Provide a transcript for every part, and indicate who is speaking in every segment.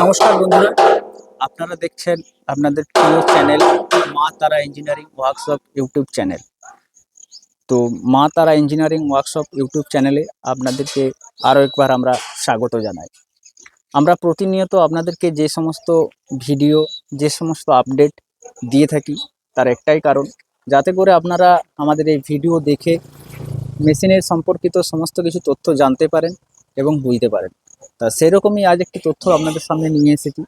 Speaker 1: নমস্কার বন্ধুরা। আপনারা দেখছেন আপনাদের প্রিয় চ্যানেল মা তারা ইঞ্জিনিয়ারিং ওয়ার্কশপ ইউটিউব চ্যানেল। তো মা তারা ইঞ্জিনিয়ারিং ওয়ার্কশপ ইউটিউব চ্যানেলে আপনাদেরকে আরও একবার আমরা স্বাগত জানাই। আমরা প্রতিনিয়ত আপনাদেরকে যে সমস্ত ভিডিও, যে সমস্ত আপডেট দিয়ে থাকি তার একটাই কারণ, যাতে করে আপনারা আমাদের এই ভিডিও দেখে মেশিনের সম্পর্কিত সমস্ত কিছু তথ্য জানতে পারেন এবং বুঝতে পারেন। সেরকমই আজ একটি তথ্য আপনাদের সামনে নিয়ে এসেছি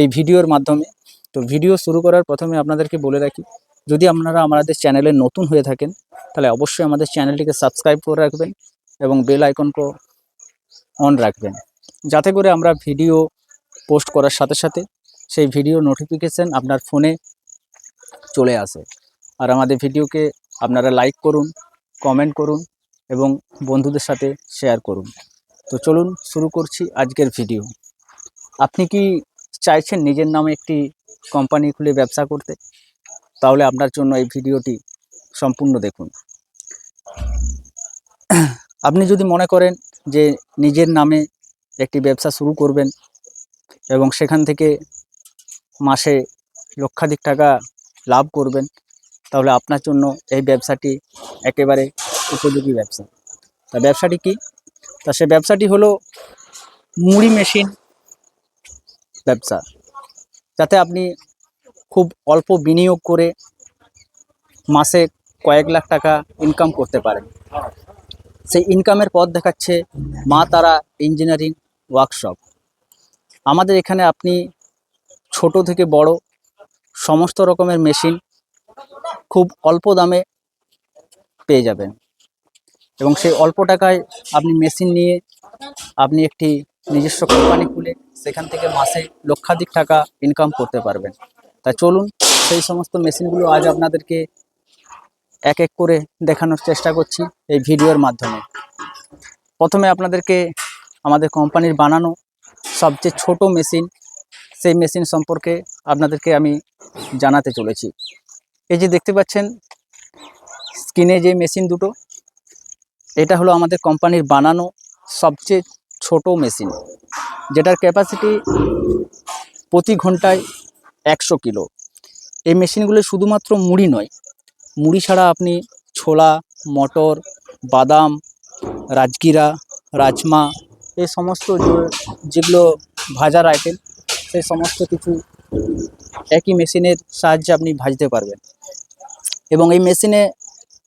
Speaker 1: এই ভিডিওর মাধ্যমে। তো ভিডিও শুরু করার প্রথমে আপনাদেরকে বলে রাখি, যদি আপনারা আমাদের চ্যানেলে নতুন হয়ে থাকেন, তাহলে অবশ্যই আমাদের চ্যানেলটিকে সাবস্ক্রাইব করে রাখবেন এবং বেল আইকনকে অন রাখবেন। যাতে করে আমরা ভিডিও পোস্ট করার সাথে সাথে সেই ভিডিও নোটিফিকেশন আপনার ফোনে চলে আসে। আর আমাদের ভিডিওকে আপনারা লাইক করুন, কমেন্ট করুন এবং বন্ধুদের সাথে শেয়ার করুন। তো চলুন শুরু করছি আজকের ভিডিও। আপনি কি চাইছেন নিজের নামে একটি কোম্পানি খুলে ব্যবসা করতে? তাহলে আপনার জন্য এই ভিডিওটি সম্পূর্ণ দেখুন। আপনি যদি মনে করেন যে নিজের নামে একটি ব্যবসা শুরু করবেন এবং সেখান থেকে মাসে লক্ষাধিক টাকা লাভ করবেন, তাহলে আপনার জন্য এই ব্যবসাটি একেবারে উপযোগী ব্যবসা। তা ব্যবসাটি কি? তা সে ব্যবসাটি হলো মুড়ি মেশিন ব্যবসা, যাতে আপনি খুব অল্প বিনিয়োগ করে মাসে কয়েক লাখ টাকা ইনকাম করতে পারেন। সেই ইনকামের পথ দেখাচ্ছে মা তারা ইঞ্জিনিয়ারিং ওয়ার্কশপ আমাদের এখানে আপনি ছোট থেকে বড় সমস্ত রকমের মেশিন খুব অল্প দামে পেয়ে যাবেন। এবং সেই অল্প টাকায় আপনি মেশিন নিয়ে আপনি একটি নিজস্ব কোম্পানি খুলে সেখান থেকে মাসে লক্ষাধিক টাকা ইনকাম করতে পারবেন। তা চলুন, সেই সমস্ত মেশিনগুলো আজ আপনাদেরকে এক এক করে দেখানোর চেষ্টা করছি এই ভিডিওর মাধ্যমে। প্রথমে আপনাদেরকে আমাদের কোম্পানির বানানো সবচেয়ে ছোট মেশিন, সেই মেশিন সম্পর্কে আপনাদেরকে আমি জানাতে চলেছি। এই যে দেখতে পাচ্ছেন, স্ক্রিনে যে মেশিন দুটো এটা হলো আমাদের কোম্পানির বানানো সবচেয়ে ছোট মেশিন, যেটার ক্যাপাসিটি প্রতি ঘন্টায় একশো কিলো। এই মেশিনগুলো শুধুমাত্র মুড়ি নয়, মুড়ি ছাড়া আপনি ছোলা, মটর, বাদাম, রাজগিরা, রাজমা, এই সমস্ত যেগুলো ভাজার আইটেম সেই সমস্ত কিছু একই মেশিনের সাহায্যে আপনি ভাজতে পারবেন। এবং এই মেশিনে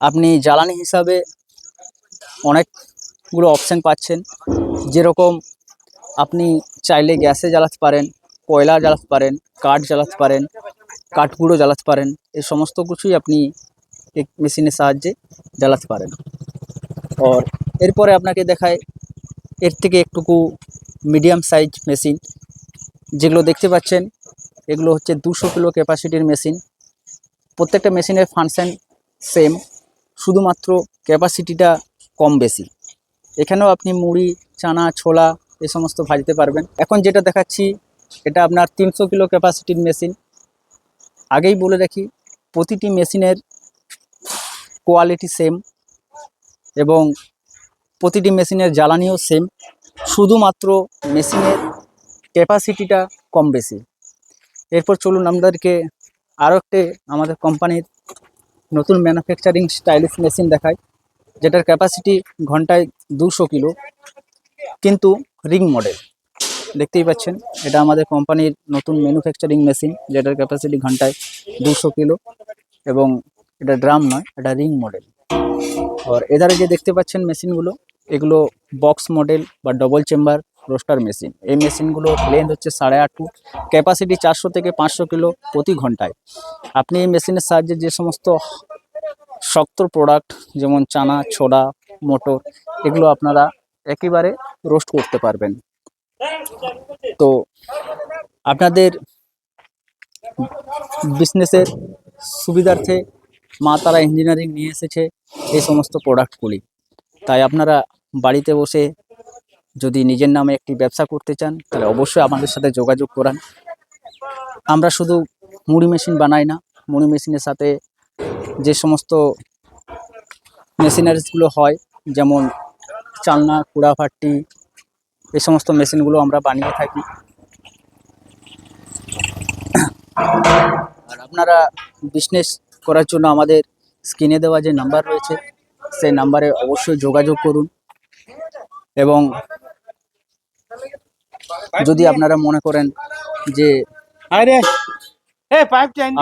Speaker 1: আপনি জ্বালানি হিসাবে অনেকগুলো অপশান পাচ্ছেন। যেরকম আপনি চাইলে গ্যাসে জ্বালাতে পারেন কয়লা জ্বালাতে পারেন, কাঠ জ্বালাতে পারেন, কাঠগুঁড়ো জ্বালাতে পারেন, এই সমস্ত কিছুই আপনি এক মেশিনের সাহায্যে জ্বালাতে পারেন। আর এরপরে আপনাকে দেখায় এর থেকে একটুকু মিডিয়াম সাইজ মেশিন যেগুলো দেখতে পাচ্ছেন, এগুলো হচ্ছে দুশো কিলো ক্যাপাসিটির মেশিন প্রত্যেকটা মেশিনের ফাংশন সেম শুধুমাত্র ক্যাপাসিটিটা কম বেশি। এখানেও আপনি মুড়ি, চানা, ছোলা এই সমস্ত ভাজতে পারবেন। এখন যেটা দেখাচ্ছি, এটা আপনার তিনশো কিলো ক্যাপাসিটির মেশিন আগেই বলে রাখি, প্রতিটি মেশিনের কোয়ালিটি সেম এবং প্রতিটি মেশিনের জ্বালানিও সেম শুধুমাত্র মেশিনের ক্যাপাসিটিটা কম বেশি। এরপর চলুন আমাদেরকে আরও একটি আমাদের কোম্পানির নতুন ম্যানুফ্যাকচারিং স্টাইলিশ মেশিন দেখায় যেটার ক্যাপাসিটি ঘন্টায় দুশো কিলো, কিন্তু রিং মডেল দেখতেই পাচ্ছেন, এটা আমাদের কোম্পানির নতুন ম্যানুফ্যাকচারিং মেশিন যেটার ক্যাপাসিটি ঘন্টায় দুশো কিলো, এবং এটা ড্রাম নয়, এটা রিং মডেল আর এধারে যে দেখতে পাচ্ছেন মেশিনগুলো এগুলো বক্স মডেল বা ডবল চেম্বার রোস্টার মেশিন এই মেশিনগুলো লেন্থ হচ্ছে সাড়ে আট ফুট ক্যাপাসিটি চারশো থেকে পাঁচশো কিলো প্রতি ঘন্টায়। আপনি এই মেশিনের সাহায্যে যে সমস্ত শক্ত প্রোডাক্ট যেমন চানা, ছোলা, মোটর, এগুলো আপনারা একেবারে রোস্ট করতে পারবেন। তো আপনাদের বিজনেসের সুবিধার্থে মা তারা ইঞ্জিনিয়ারিং নিয়ে এসেছে এই সমস্ত প্রোডাক্টগুলি তাই আপনারা বাড়িতে বসে যদি নিজের নামে একটি ব্যবসা করতে চান, তাহলে অবশ্যই আমাদের সাথে যোগাযোগ করান। আমরা শুধু মুড়ি মেশিন বানাই না, মুড়ি মেশিনের সাথে যে সমস্ত মেশিনারিজগুলো হয় যেমন চালনা কুড়াভাট্টি এই সমস্ত মেশিনগুলো আমরা বানিয়ে থাকি। আর আপনারা বিজনেস করার জন্য আমাদের স্ক্রিনে দেওয়া যে নাম্বার রয়েছে সেই নাম্বারে অবশ্যই যোগাযোগ করুন। এবং যদি আপনারা মনে করেন যে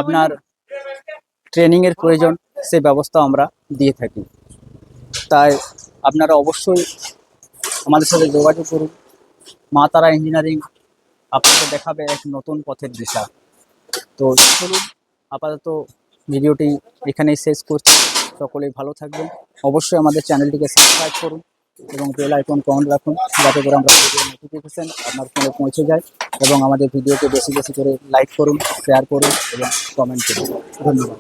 Speaker 1: আপনার ট্রেনিং এর প্রয়োজন সেই ব্যবস্থা আমরা দিয়ে থাকি। তাই আপনারা অবশ্যই আমাদের সাথে যোগাযোগ করুন। মা তারা ইঞ্জিনিয়ারিং আপনাকে দেখাবে এক নতুন পথের দিশা। তো চলুন, আপাতত ভিডিওটি এখানেই শেষ করছি। সকলেই ভালো থাকবেন। অবশ্যই আমাদের চ্যানেলটিকে সাবস্ক্রাইব করুন এবং বেল আইকন কমেন্ট রাখুন, যাতে করে আমরা ভিডিও নোটিফিকেশন আপনার ফোনে পৌঁছে যায় এবং আমাদের ভিডিওকে বেশি বেশি করে লাইক করুন শেয়ার করুন এবং কমেন্ট করুন। ধন্যবাদ।